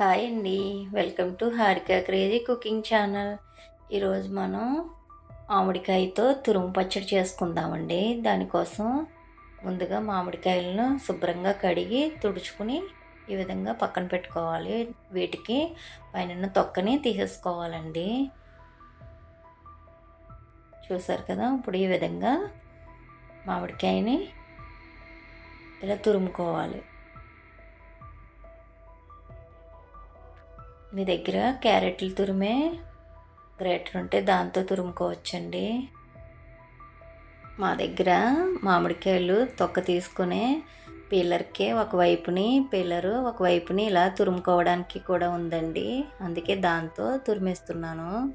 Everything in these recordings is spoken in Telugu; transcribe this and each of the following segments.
హాయ్ అండి. Welcome to Harika crazy cooking channel. ఈరోజు మనం మామిడికాయతో తురుము పచ్చడి చేసుకుందామండి. దానికోసం ముందుగా మామిడికాయలను శుభ్రంగా కడిగి తుడుచుకుని ఈ విధంగా పక్కన పెట్టుకోవాలి. వీటికి పైన తొక్కని తీసేసుకోవాలండి. చూసారు కదా ఇప్పుడు ఈ విధంగా మామిడికాయని ఇలా తురుముకోవాలి. మీ దగ్గర క్యారెట్లు తురిమే గ్రేటర్ ఉంటే దాంతో తురుముకోవచ్చండి. మా దగ్గర మామిడికాయలు తొక్క తీసుకునే పీలర్కే ఒకవైపుని పీలరు ఒకవైపుని ఇలా తురుముకోవడానికి కూడా ఉందండి. అందుకే దాంతో తురిమేస్తున్నాను.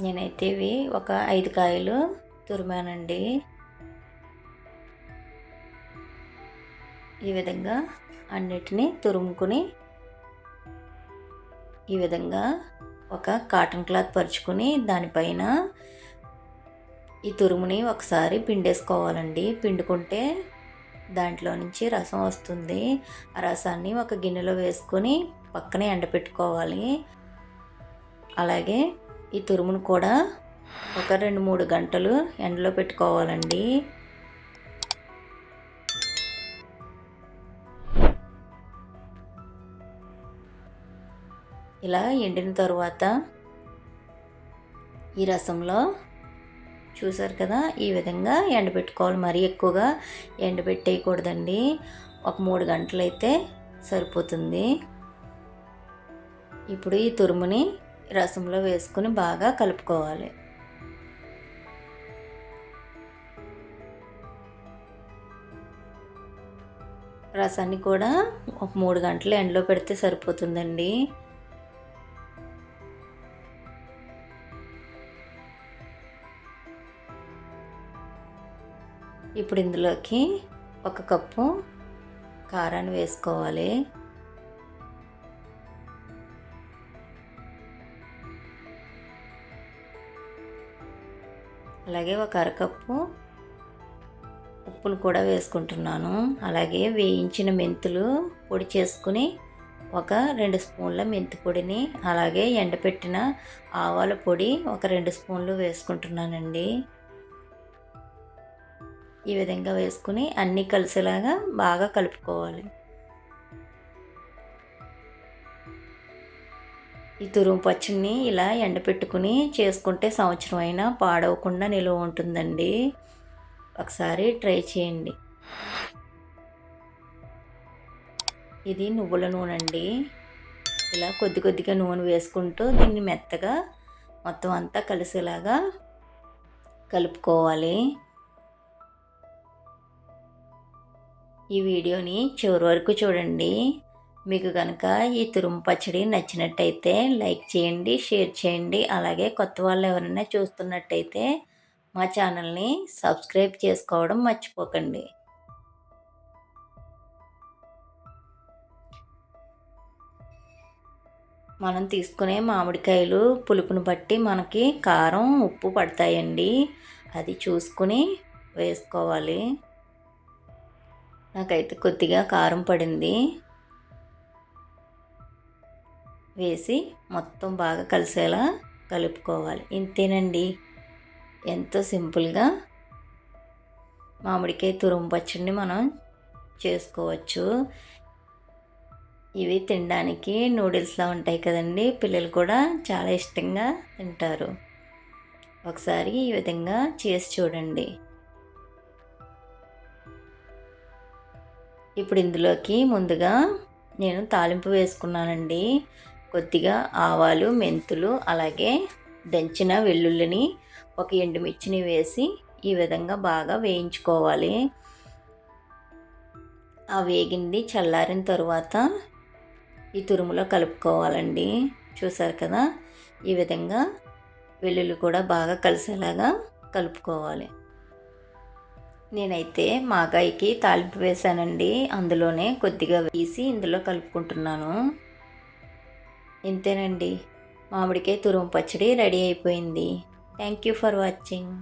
నేనైతే ఇవి ఒక ఐదు కాయలు తురిమానండి. ఈ విధంగా అన్నిటినీ తురుముకుని ఈ విధంగా ఒక కాటన్ క్లాత్ పరుచుకొని దానిపైన ఈ తురుముని ఒకసారి పిండేసుకోవాలండి. పిండుకుంటే దాంట్లో నుంచి రసం వస్తుంది. ఆ రసాన్ని ఒక గిన్నెలో వేసుకొని పక్కనే ఎండపెట్టుకోవాలి. అలాగే ఈ తురుమును కూడా ఒక రెండు మూడు గంటలు ఎండలో పెట్టుకోవాలండి. ఇలా ఎండిన తరువాత ఈ రసంలో చూసారు కదా ఈ విధంగా ఎండబెట్టుకోవాలి మరీ ఎక్కువగా ఎండబెట్టేయకూడదండి ఒక మూడు గంటలైతే సరిపోతుంది. ఇప్పుడు ఈ తురుముని రసంలో వేసుకుని బాగా కలుపుకోవాలి. రసాన్ని కూడా ఒక మూడు గంటలు ఎండలో పెడితే సరిపోతుందండి. ఇప్పుడు ఇందులోకి ఒక కప్పు కారాన్ని వేసుకోవాలి. అలాగే ఒక అరకప్పు ఉప్పును కూడా వేసుకుంటున్నాను. అలాగే వేయించిన మెంతులు పొడి చేసుకుని ఒక రెండు స్పూన్ల మెంతి పొడిని అలాగే ఎండపెట్టిన ఆవాల పొడి ఒక రెండు స్పూన్లు వేసుకుంటున్నానండి. ఈ విధంగా వేసుకుని అన్నీ కలిసేలాగా బాగా కలుపుకోవాలి. ఈ తురుము పచ్చడిని ఇలా ఎండపెట్టుకుని చేసుకుంటే సంవత్సరం అయినా పాడవకుండా నిలువ ఉంటుందండి. ఒకసారి ట్రై చేయండి. ఇది నువ్వుల నూనె అండి. ఇలా కొద్ది కొద్దిగా నూనె వేసుకుంటూ దీన్ని మెత్తగా మొత్తం అంతా కలిసేలాగా కలుపుకోవాలి. ఈ వీడియోని చివరి వరకు చూడండి. మీకు కనుక ఈ తురుము పచ్చడి నచ్చినట్టయితే లైక్ చేయండి షేర్ చేయండి. అలాగే కొత్త వాళ్ళు ఎవరైనా చూస్తున్నట్టయితే మా ఛానల్ని సబ్స్క్రైబ్ చేసుకోవడం మర్చిపోకండి. మనం తీసుకునే మామిడికాయలు పులుపును బట్టి మనకి కారం ఉప్పు పడతాయండి. అది చూసుకుని వేసుకోవాలి. నాకైతే కొద్దిగా కారం పడింది. వేసి మొత్తం బాగా కలిసేలా కలుపుకోవాలి. ఇంతేనండి. ఎంతో సింపుల్గా మామిడికాయ తురుము పచ్చడిని మనం చేసుకోవచ్చు. ఇవి తినడానికి నూడిల్స్లా ఉంటాయి కదండి. పిల్లలు కూడా చాలా ఇష్టంగా తింటారు. ఒకసారి ఈ విధంగా చేసి చూడండి. ఇప్పుడు ఇందులోకి ముందుగా నేను తాలింపు వేసుకున్నానండి. కొద్దిగా ఆవాలు మెంతులు అలాగే దంచిన వెల్లుల్లిని ఒక ఎండుమిర్చిని వేసి ఈ విధంగా బాగా వేయించుకోవాలి. ఆ వేగింది చల్లారిన తర్వాత ఈ తురుములో కలుపుకోవాలండి. చూసారు కదా? ఈ విధంగా వెల్లుల్లి కూడా బాగా కలిసేలాగా కలుపుకోవాలి. నేనైతే మాగాయికి తాలింపు వేసానండి అందులోనే కొద్దిగా వేసి ఇందులో కలుపుకుంటున్నాను. ఇంతేనండి. మామిడికాయ తురుము పచ్చడి రెడీ అయిపోయింది. Thank you for watching